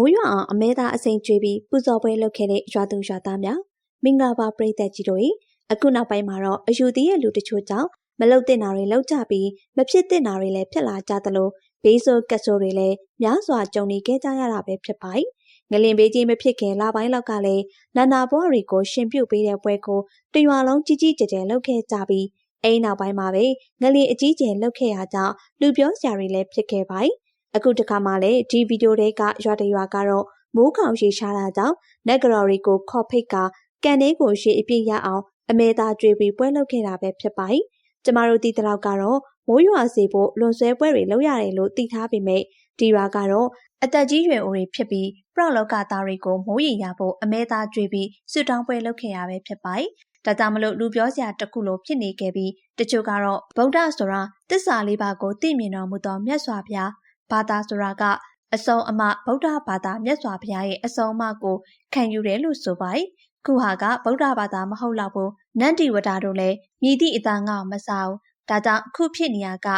မိုးရွာအောင်အမဲသားအစိမ်ကျွေးပြီးပူဇော်ပွဲလုပ်ခဲ့တဲ့ရွာသူရွာသားများမင်္ဂလာပါပရိသတ်ကြီးတို့၏အခုနောက်ပိုင်းမှာတော့အယူသီးရဲ့လူတချို့ကြောင့်မလုတ်တင်တာတွေလောက်ကြပြီးမဖြစ်တင်တာတွေလည်းဖြစ်လာကြသလိုဘေးဆိုးကက်ဆိုးတွေလည်းများစွာကြုံနေခဲ့ကြရတာပဲဖြစ်ပါ යි ငလင်ဘေးကြီးမဖြစ်ခင်လပိုင်းလောက်ကလည်းနာနာဘွားတွေကိုရှင်ပြုတ်ပေးတဲ့ပွဲကိုတရွာလုံးကြီးကြီးကျယ်ကျယ်လုပ်ခဲ့ကြပြီးအဲ့နောက်ပိုင်းမှာပဲငလင်အကြီးကျယ်လုပ်ခဲ့ရကြောင်းလူပြောစရာတွေလည်းဖြစ်ခဲ့ပါ යි အခုတခါမှလည်းဒီဗီဒီယိုတွေကရွာတရွာကတော့မိုးခေါင်ရေရှားတာကြောင့်နက်ဂရော်ရီကိုခေါ်ဖိတ်ကကန်လေးကိုရှေ့အပြည့်ရအောင်အမဲသားကြွေပြီးပွဲလုပ်ခဲ့တာပဲဖြစ်ပါ යි ကျမတို့ဒီတလောက်ကတော့မိုးရွာစေဖို့လွန်ဆွဲပွဲတွေလုပ်ရတယ်လို့သိထားပေမဲ့ဒီရွာကတော့အသက်ကြီးရွယ်အိုတွေဖြစ်ပြီးပရလောကသားတွေကိုမိုးရေရဖို့အမဲသားကြွေပြီးဆွတောင်းပွဲလုပ်ခဲ့ရပဲဖြစ်ပါ යි ဒါကြောင့်မလို့လူပြောစရာတခုလိုဖြစ်နေခဲ့ပြီးတချို့ကတော့ဗုဒ္ဓဆိုတာတစ္ဆာလေးပါးကိုသိမြင်တော်မူသောမြတ်စွာဘုရား ဘာသာဆိုတာကအစုံအမဗုဒ္ဓဘာသာမြတ်စွာဘုရားရဲ့အစုံအမကိုခံယူတယ်လို့ဆိုပါ යි ခုဟာကဗုဒ္ဓဘာသာမဟုတ်တော့ဘူးနန္ဒီဝဒါတို့လည်းမြည်သည့်အသားငါ့မစားဘူးဒါကြောင့်အခုဖြစ်နေရက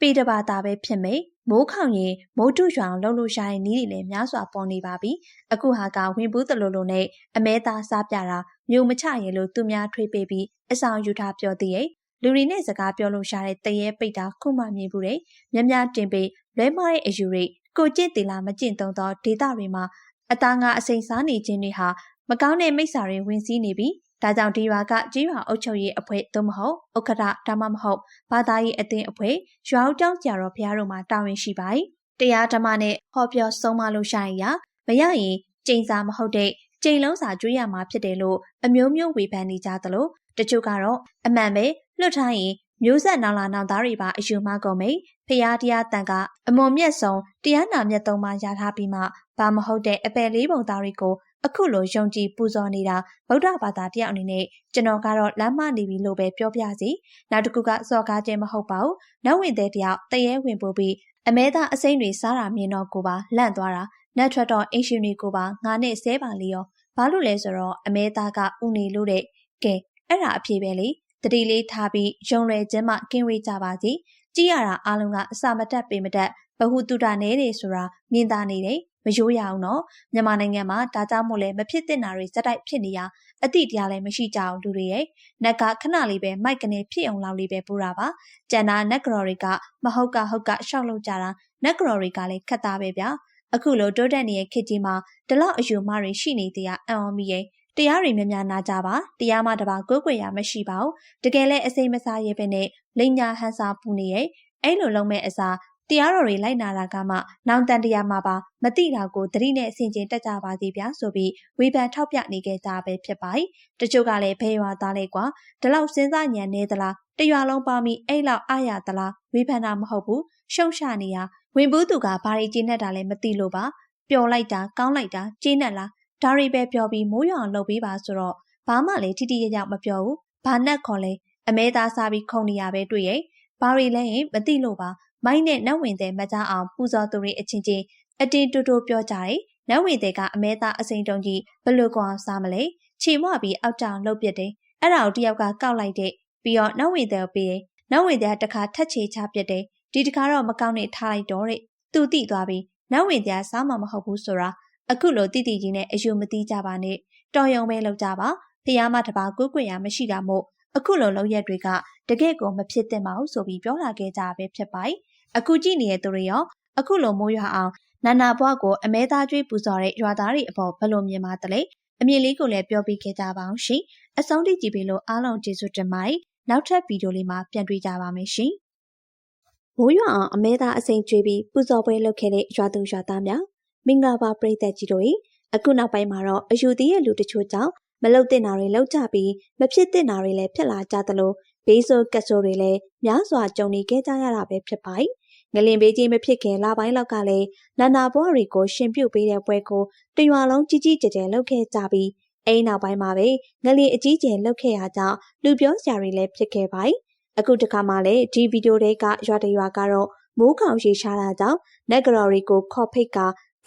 ပေတဘာသာပဲဖြစ်မယ်မိုးခေါင်ရင်မိုးတုရွာအောင်လှုပ်လို့ရတဲ့နီးတွေလည်းများစွာပေါ်နေပါပြီအခုဟာကဝင်ဘူးတလူလိုနဲ့အမဲသားစားပြတာမျိုးမချရင်လို့သူများထွေးပေးပြီးအဆောင်ယူထားပြောသေးရဲ့လူတွေနဲ့စကားပြောလို့ရတဲ့တရေပိတ်တာခုမှမြင်ဘူးတဲ့မြများတင်ပေး လွဲမတဲ့အယူတွေကိုကျင့်တီလာမကျင့်သုံးသောဒေတာတွေမှာအသားငါအစိမ်စားနေခြင်းတွေဟာမကောင်းတဲ့မိစ္ဆာတွေဝင်စည်းနေပြီးဒါကြောင့်ဒီရွာကကြီးရွာအုပ်ချုပ်ရေးအဖွဲ့သို့မဟုတ်ဥက္ကဋ္ဌဒါမှမဟုတ်ဘာသာရေးအသင်းအဖွဲ့ရွာဦးကျောင်းဆရာတော်ဘုရားတို့မှာတာဝန်ရှိပါ යි တရားဓမ္မနဲ့ဟောပြောဆုံးမလို့ရှိရင်မရရင်ကျိန်စာမဟုတ်တဲ့ကျိန်လုံးစာကျွေးရမှာဖြစ်တယ်လို့အမျိုးမျိုးဝေဖန်နေကြသလိုတချို့ကတော့အမှန်ပဲလွတ်ထားရင် မျိုးဆက်နောင်လာနောင်သားတွေပါအယူမကုန်မိဖျားတရားတန်ကအမွန်မြတ်ဆုံးတရားနာမြတ်သုံးပါးရထားပြီးမှဘာမဟုတ်တဲ့အပယ်လေးပုံသားတွေကိုအခုလိုယုံကြည်ပူဇော်နေတာဗုဒ္ဓဘာသာတယောက်အနေနဲ့ကျွန်တော်ကတော့လမ်းမနေပြီလို့ပဲပြောပြစီနောက်တစ်ခုကစော်ကားခြင်းမဟုတ်ပါဘူးနောက်ဝင်တဲ့တယောက်တရေဝင်ပို့ပြီးအမဲသားအစိမ့်တွေစားတာမြင်တော့ကိုပါလန့်သွားတာနတ်ထွက်တော့အင်ရှင်တွေကိုပါငါနဲ့ဆဲပါလီရောဘာလို့လဲဆိုတော့အမဲသားကဥနေလို့တဲ့ကဲအဲ့ဒါအဖြေပဲလေ တတိလေးထားပြီးယုံလွယ်ခြင်းမှကင်းဝေးကြပါစီကြည့်ရတာအားလုံးကအစာမတက်ပေမတက်ဘဟုတုတနဲတွေဆိုတာမြင်သာနေတယ်မရိုးရအောင်နော်မြန်မာနိုင်ငံမှာဒါကြောင့်မို့လဲမဖြစ်သင့်တာတွေစက်တိုက်ဖြစ်နေရအတိတရားလည်းမရှိကြအောင်လူတွေရဲ့နက်ကခဏလေးပဲမိုက်ကနေဖြစ်အောင်လောက်လေးပဲပို့တာပါကျန်တာနက်ကရော်တွေကမဟုတ်ကဟုတ်ကရှောက်လို့ကြတာနက်ကရော်တွေကလည်းခက်သားပဲဗျာအခုလိုတိုးတက်နေတဲ့ခေတ်ကြီးမှာဒီလောက်အယူမတွေရှိနေသေးရအံ့ဩမိရဲ့ တရားတွေများများနာကြပါတရားမှတပါကိုယ်ွယ်ရမရှိပါဘူးတကယ်လဲအစိမ်းမစားရဲပဲနဲ့လိန်ညာဟန်စာပူနေရဲ့အဲ့လိုလုံးမဲ့အစားတရားတော်တွေလိုက်နာတာကမှနောင်တန်တရားမှာပါမတိတာကိုသတိနဲ့အစဉ်ချင်းတက်ကြပါစီဗျာဆိုပြီးဝေဖန်ထောက်ပြနေကြတာပဲဖြစ်ပါ යි တချို့ကလည်းဘဲရွာသားလေးကွာဒီလောက်စဉ်းစားညံနေသလားတရွာလုံးပေါင်းပြီးအဲ့လောက်အားရသလားဝေဖန်တာမဟုတ်ဘူးရှုံချနေရဝင်ဘူးသူကဘာတွေကျင်းနေတာလဲမသိလို့ပါပျော်လိုက်တာကောင်းလိုက်တာကျင်းနေလား ဒါတွေပဲပြောပြီးမိုးရွာလှုပ်ပေးပါဆိုတော့ဘာမှလည်းထိထိရရမပြောဘူးဘာနဲ့ခေါ်လဲအမဲသားစားပြီးခုံနေရပဲတွေ့ရဲ့ဘာတွေလဲရင်မသိလို့ပါမိုင်းနဲ့နတ်ဝင်တဲ့မကြအောင်ပူဇော်သူတွေအချင်းချင်းအတင်းတူတူပြောကြတယ်။နတ်ဝင်တဲ့ကအမဲသားအစိမ့်တုံကြီးဘလို့ကောင်စားမလဲ။ခြေမွပြီးအောက်တောင်လှုပ်ပစ်တယ်။အဲ့ဒါကိုတယောက်ကကောက်လိုက်တဲ့ပြီးတော့နတ်ဝင်တဲ့ပေးတယ်။နတ်ဝင်တဲ့တခါထက်ချေချပစ်တယ်။ဒီတခါတော့မကောင်းနဲ့ထားလိုက်တော့တဲ့။သူတိသွားပြီးနတ်ဝင်တဲ့စားမှမဟုတ်ဘူးဆိုတာ အခုလိုတိတိကြီးနဲ့အယူမသိကြပါနဲ့။တော်ရုံပဲလောက်ကြပါ။ဖះမတပါကိုကိုွယ်ရမရှိတာမို့အခုလိုလောက်ရက်တွေကတကယ့်ကိုမဖြစ်သင့်ပါဘူးဆိုပြီးပြောလာခဲ့ကြပဲဖြစ်ပါ යි အခုကြည့်နေတဲ့သူတွေရောအခုလိုမိုးရွာအောင်နာနာဘွားကိုအမဲသားကျွေးပူဇော်တဲ့ရွာသားတွေအပေါ်ဘယ်လိုမြင်ပါသလဲအမြင်လေးကိုလည်းပြောပြခဲ့ကြပါအောင်ရှင်အဆုံးထိကြည့်ပြီးလို့အားလုံးကျေးဇူးတင်ပါတယ်နောက်ထပ်ဗီဒီယိုလေးမှာပြန်တွေ့ကြပါမယ်ရှင်မိုးရွာအောင်အမဲသားအစိမ်ကျွေးပြီးပူဇော်ပွဲလုပ်ခဲ့တဲ့ရွာသူရွာသားများ မင်္ဂလာပါပရိသတ်ကြီးတို့အခုနောက်ပိုင်းမှာတော့အယူသေးရဲ့လူတချို့ကြောင့်မလုတ်တင်တာတွေလောက်ကြပြီးမဖြစ်တင်တာတွေလည်းဖြစ်လာကြသလိုဘေးဆိုးကက်ဆိုးတွေလည်းများစွာကြုံနေခဲ့ကြရတာပဲဖြစ်ပါ යි ငလင်ဘေးကြီးမဖြစ်ခင်လပိုင်းလောက်ကလည်းနာနာဘွားတွေကိုရှင်ပြုတ်ပေးတဲ့ပွဲကိုတရွာလုံးကြီးကြီးကျယ်ကျယ်လုပ်ခဲ့ကြပြီးအိမ်နောက်ပိုင်းမှာပဲငလင်အကြီးကျယ်လုပ်ခဲ့ရကြောင်းလူပြောစရာတွေလည်းဖြစ်ခဲ့ပါ යි အခုတခါမှလည်းဒီဗီဒီယိုတွေကရွာတရွာကတော့မိုးခေါင်ရေရှားတာကြောင့်နက်ဂရော်ရီကိုခေါ်ဖိတ်က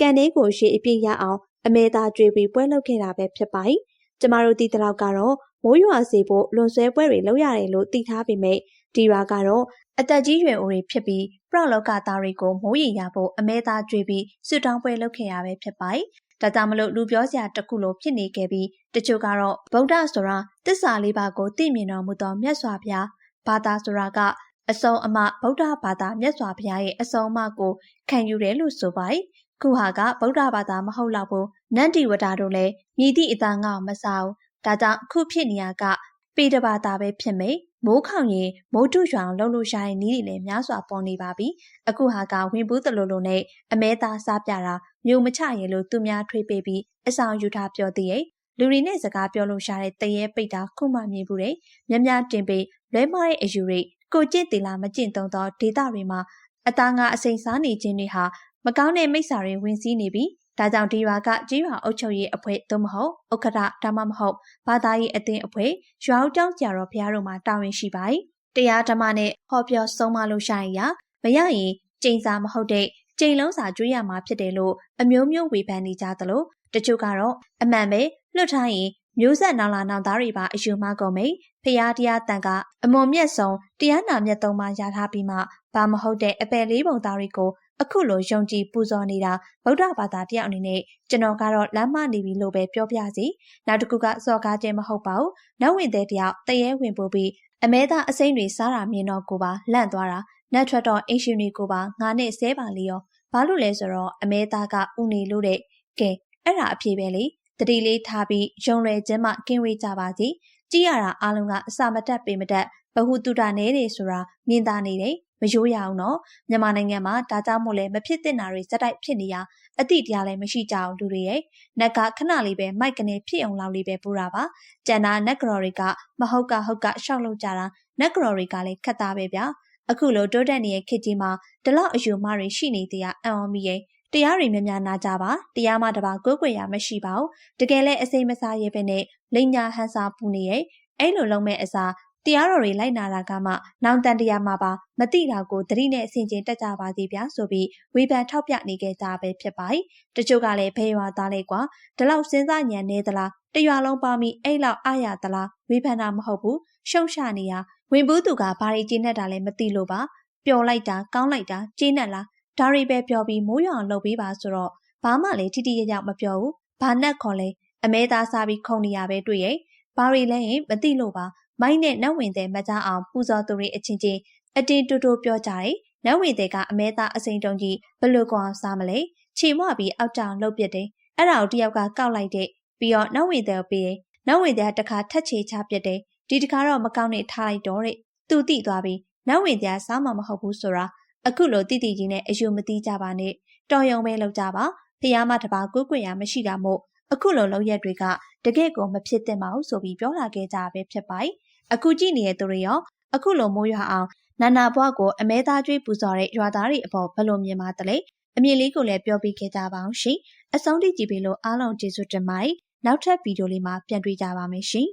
ကန်လေးကိုရှေ့အပြည့်ရအောင် အမဲသားကြွေပြီးပွဲလုပ်ခဲ့တာပဲဖြစ်ပါ යි ကျမတို့ဒီတလောက်ကတော့မိုးရွာစေဖို့လွန်ဆွဲပွဲတွေလုပ်ရတယ်လို့သိထားပေမဲ့ဒီရွာကတော့အသက်ကြီးရွယ်အိုတွေဖြစ်ပြီးပရလောကသားတွေကိုမိုးရေရဖို့အမဲသားကြွေးပြီးဆွတောင်းပွဲလုပ်ခဲ့ရပဲဖြစ်ပါတယ်။ဒါကြောင့်မလို့လူပြောစရာတစ်ခုလိုဖြစ်နေခဲ့ပြီးတချို့ကတော့ဗုဒ္ဓဆိုတာတစ္ဆာလေးပါးကိုသိမြင်တော်မူသောမြတ်စွာဘုရားဘာသာဆိုတာကအစုံအမဗုဒ္ဓဘာသာမြတ်စွာဘုရားရဲ့အစုံအမကိုခံယူတယ်လို့ဆိုပါတယ်။ ခုဟာကဗုဒ္ဓဘာသာမဟုတ်တော့ဘူးနန္ဒီဝတာတို့လည်းမြည်သည့်အသားငါ့မစားဘူး။ဒါကြောင့်အခုဖြစ်နေရကပေတဘာသာပဲဖြစ်မယ်မိုးခေါင်ရင်မိုးတုရွာအောင်လှုပ်လို့ရတဲ့နည်းတွေလည်းများစွာပေါ်နေပါပြီအခုဟာကဝင်ဘူးတလူလိုနဲ့အမဲသားစားပြတာမျိုးမချရင်လို့သူများထွေးပေးပြီးအဆောင်ယူထားပြောသေးရဲ့လူတွေနဲ့စကားပြောလို့ရတဲ့တရေပိတ်တာခုမှမြင်ဘူးတဲ့မြများတင်ပေးလွဲမားတဲ့အယူတွေကိုကျင့်တီလာမကျင့်သုံးသောဒေတာတွေမှာအသားငါအစိမ်စားနေခြင်းတွေဟာ မကောင်းတဲ့မိစ္ဆာတွေဝင်စည်းနေပြီးဒါကြောင့်ဒီရွာကကြီးရွာအုပ်ချုပ်ရေးအဖွဲ့သို့မဟုတ်ဥက္ကဋ္ဌဒါမှမဟုတ်ဘာသာရေးအသင်းအဖွဲ့ရွာဦးကျောင်းဆရာတော်ဘုရားတို့မှာတာဝန်ရှိပါတယ်။တရားဓမ္မနဲ့ဟောပြောဆုံးမလို့ရှိရင်ရမရရင်ကျိန်စာမဟုတ်တဲ့ကျိန်လုံးစာကျွေးရမှာဖြစ်တယ်လို့အမျိုးမျိုးဝေဖန်နေကြသလိုတချို့ကတော့အမှန်ပဲလွတ်ထားရင်မျိုးဆက်နောင်လာနောင်သားတွေပါအယူမကုန်မိဖျားတရားတန်ကအမွန်မြတ်ဆုံးတရားနာမြတ်သုံးပါရထားပြီးမှဘာမဟုတ်တဲ့အပယ်လေးပုံသားတွေကို အခုလိုယုံကြည်ပူဇော်နေတာဗုဒ္ဓဘာသာတယောက်အနေနဲ့ကျွန်တော်ကတော့လမ်းမနေပြီလို့ပဲပြောပြစီနောက်တစ်ခုကစော်ကားခြင်းမဟုတ်ပါဘူးနောက်ဝင်တဲ့တယောက်တရေဝင်ပို့ပြီးအမဲသားအစိမ့်တွေစားတာမြင်တော့ကိုပါလန့်သွားတာနတ်ထွက်တော့အင်ရှင်တွေကိုပါငါနဲ့ဆဲပါလေရောဘာလို့လဲဆိုတော့အမဲသားကဥနေလို့တဲ့ကဲအဲ့ဒါအဖြေပဲလေတတိလေးထားပြီးရုံလွယ်ခြင်းမှကင်းဝေးကြပါစီကြည့်ရတာအားလုံးကအစာမတက်ပေမတက်ဘဟုတုတနဲတယ်ဆိုတာမြင်သာနေတယ် မရိုးရအောင်နော်မြန်မာနိုင်ငံမှာဒါကြောင့်မို့လဲမဖြစ်သင့်တာတွေစက်တိုက်ဖြစ်နေရအတိတရားလည်းမရှိကြအောင်လူတွေရဲ့နက်ကခဏလေးပဲမိုက်ကနေဖြစ်အောင်လောက်လေးပဲပို့တာပါကျန်တာနက်ကရော်တွေကမဟုတ်ကဟုတ်ကရှောက်လို့ကြတာနက်ကရော်တွေကလည်းခက်သားပဲဗျာအခုလိုတိုးတက်နေတဲ့ခေတ်ကြီးမှာဒီလောက်အယူမတွေရှိနေတဲ့အံ့ဩမိရဲ့တရားတွေများများနာကြပါတရားမှတပါကိုယ်ွယ်ရမရှိပါဘူးတကယ်လဲအစိမ့်မစားရဲပဲနဲ့လိညာဟန်စာပူနေရဲ့အဲ့လိုလုံးမဲ့အစား တရားတော်တွေလိုက်နာတာကမှနောင်တန်တရားမှာပါမတိတာကိုသတိနဲ့အစဉ်ချင်းတက်ကြပါစီဗျာဆိုပြီးဝေဖန်ထောက်ပြနေကြတာပဲဖြစ်ပါတယ်။တချို့ကလည်းဖေးရွာသားလေးကွာဒီလောက်စဉ်းစားညံနေသလားတရွာလုံးပါမိအဲ့လောက်အားရသလားဝေဖန်တာမဟုတ်ဘူးရှုံချနေရဝင်ဘူးသူကဘာတွေကျင်းနေတာလဲမသိလို့ပါပျော်လိုက်တာကောင်းလိုက်တာကျင်းနေလားဒါတွေပဲပြောပြီးမိုးရွာလှုပ်ပေးပါဆိုတော့ဘာမှလည်းထိထိရရမပြောဘူးဘာနဲ့ခေါ်လဲအမဲသားစားပြီးခုံနေရပဲတွေ့ရဲ့ဘာတွေလဲရင်မသိလို့ပါ မိုင်းနဲ့နတ်ဝင်တဲ့မကြအောင်ပူဇော်သူတွေအချင်းချင်းအတင်းတူတူပြောကြတယ်။နတ်ဝင်တဲ့ကအမဲသားအစိန်တုံကြီးဘလို့ကောင်စားမလဲ။ခြေမွပြီးအောက်တောင်လှုပ်ပြတယ်။အဲ့ဒါကိုတယောက်ကကောက်လိုက်တဲ့ပြီးတော့နတ်ဝင်တဲ့ပြီးနတ်ဝင်တဲ့တခါထက်ချေချပြတယ်။ဒီတခါတော့မကောင်းနဲ့ထားလိုက်တော့တဲ့။သူတိသွားပြီးနတ်ဝင်တဲ့စားမှမဟုတ်ဘူးဆိုတာအခုလိုတိတိကြီးနဲ့အယူမသိကြပါနဲ့။တော်ရုံပဲလောက်ကြပါ။ဖះမတပါကိုကိုရမရှိတာမို့ အခုလိုလောက်ရက်တွေကတကယ့်ကိုမဖြစ်သင့်ပါဘူးဆိုပြီးပြောလာခဲ့ကြပဲဖြစ်ပါတယ်။အခုကြည့်နေတဲ့သူတွေရောအခုလိုမိုးရွာအောင်နာနာဘွားကိုအမဲသားကျွေးပူဇော်တဲ့ရွာသားတွေအပေါ်ဘယ်လိုမြင်ပါသလဲအမြင်လေးကိုလည်းပြောပြခဲ့ကြပါအောင်ရှင်အဆုံးထိကြည့်ပြီးလို့အားလုံးကျေးဇူးတင်ပါတယ်နောက်ထပ်ဗီဒီယိုလေးမှာပြန်တွေ့ကြပါမယ်ရှင်